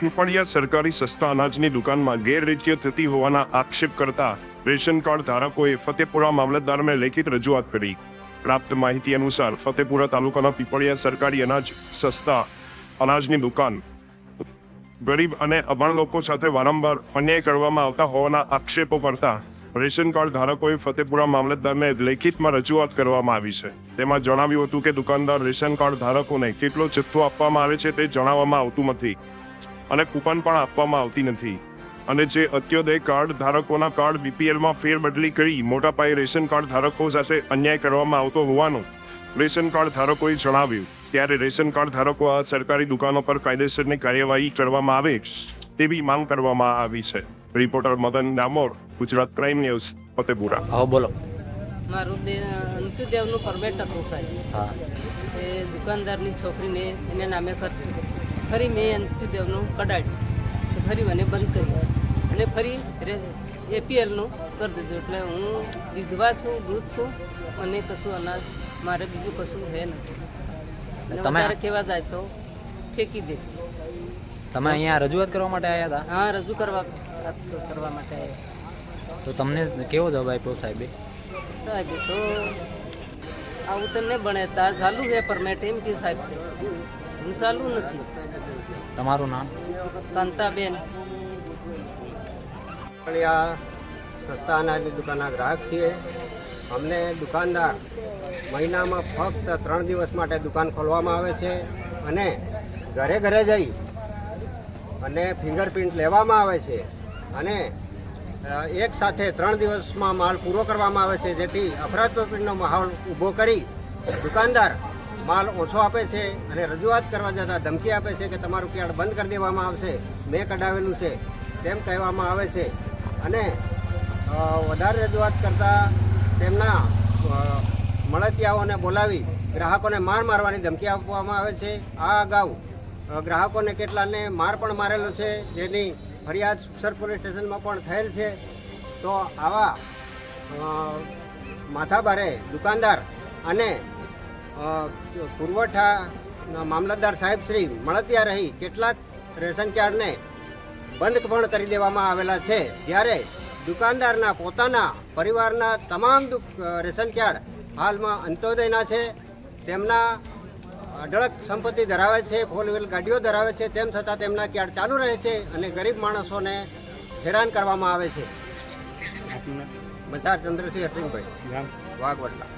પીપળિયા સરકારી સસ્તા અનાજની દુકાનમાં ગેરરીતિઓ થતી હોવાના આક્ષેપ કરતા રેશન કાર્ડ ધારકોએ ફતેપુરા મામલતદારને લેખિત રજૂઆત કરી. પ્રાપ્ત માહિતી અનુસાર ફતેપુરા તાલુકાના પીપળિયા સરકારી અનાજ સસ્તા અનાજની દુકાન ગરીબ અને અભણ લોકો સાથે વારંવાર અન્યાય કરવામાં આવતા હોવાના આક્ષેપો કરતા રેશન કાર્ડ ધારકોએ ફતેપુરા મામલતદારને લેખિતમાં રજૂઆત કરવામાં આવી છે. તેમાં જણાવ્યું હતું કે દુકાનદાર રેશન કાર્ડ ધારકોને કેટલો જથ્થો આપવામાં આવે છે તે જણાવવામાં આવતું નથી. અને કૂપન પણ આપવામાં આવતી નથી. અને જે અત્યોદય કાર્ડ ધારકોના કાર્ડ બીપીએલમાં ફેરબદલી કરી મોટા પાયે રેશન કાર્ડ ધારકો સાથે અન્યાય કરવામાં આવતો હોવાનું રેશન કાર્ડ ધારકોએ જણાવ્યું. ત્યારે રેશન કાર્ડ ધારકો આ સરકારી દુકાનો પર કાયદેસરની કાર્યવાહી કરવામાં આવે તેવી માંગ કરવામાં આવી છે. Reporter Madan Damor Gujarat crime news Fatepura. હા બોલો. મારું દે અંત્યદેવનું પરમેટ હતું સાહેબ. હા. એ દુકાનદારની છોકરીને એને નામે કરતી ફરી મેં અંત્યદેવનું કઢાડ્યું તો ફરી મને બંધ કરી અને ફરી એપીએલનું કરી દીધું. એટલે હું વિધવા છું વૃદ્ધ છું મને કશું અનાજ મારે બીજું કશું છે નથી તમારે તમે- કહેવા જાય તો ફેંકી દે. તમે અહીંયા રજૂઆત કરવા માટે આવ્યા હતા? હા રજૂ કરવા કરવા માટે આવ્યા. તો તમને કેવો જવાબ આપ્યો સાહેબે? સાહેબ તો આવું તો નહીં તા ચાલુ છે પરમેટ એમ કે સાહેબ હું ચાલુ નથી. તમારું નામ? કાંતાબેન આપણે આ સસ્તા અનાજની દુકાનના ગ્રાહક છીએ. અમને દુકાનદાર મહિનામાં ફક્ત ત્રણ દિવસ માટે દુકાન ખોલવામાં આવે છે અને ઘરે ઘરે જઈ અને ફિંગરપ્રિન્ટ લેવામાં આવે છે અને એક સાથે ત્રણ દિવસમાં માલ પૂરો કરવામાં આવે છે જેથી અફરાતફરીનો માહોલ ઊભો કરી દુકાનદાર માલ ઓછો આપે છે અને રજૂઆત કરવા જતાં ધમકી આપે છે કે તમારું કાર્ડ બંધ કરી દેવામાં આવશે, મેં કઢાવેલું છે, તેમ કહેવામાં આવે છે. અને વધારે રજૂઆત કરતાં તેમના મળતિયાઓને બોલાવી ગ્રાહકોને માર મારવાની ધમકી આપવામાં આવે છે. આ અગાઉ ગ્રાહકોને કેટલાને માર પણ મારેલો છે, જેની ફરિયાદ સુસર પોલીસ સ્ટેશનમાં પણ થયેલ છે. તો આવા માથાભારે દુકાનદાર અને પુરવઠા મામલતદાર સાહેબ શ્રી મળતિયા રહી કેટલાક રેશન કાર્ડને બંધ પણ કરી દેવામાં આવેલા છે. જ્યારે દુકાનદારના પોતાના પરિવારના તમામ રેશન કાર્ડ હાલમાં અંત્યોદયના છે. તેમના અઢળક સંપત્તિ ધરાવે છે ફોર વ્હીલ ગાડીઓ ધરાવે છે તેમ છતાં તેમના કાર્ડ ચાલુ રહે છે અને ગરીબ માણસોને હેરાન કરવામાં આવે છે. બજાર ચંદ્રસિંહ હરસિંહભાઈ વાઘવટલા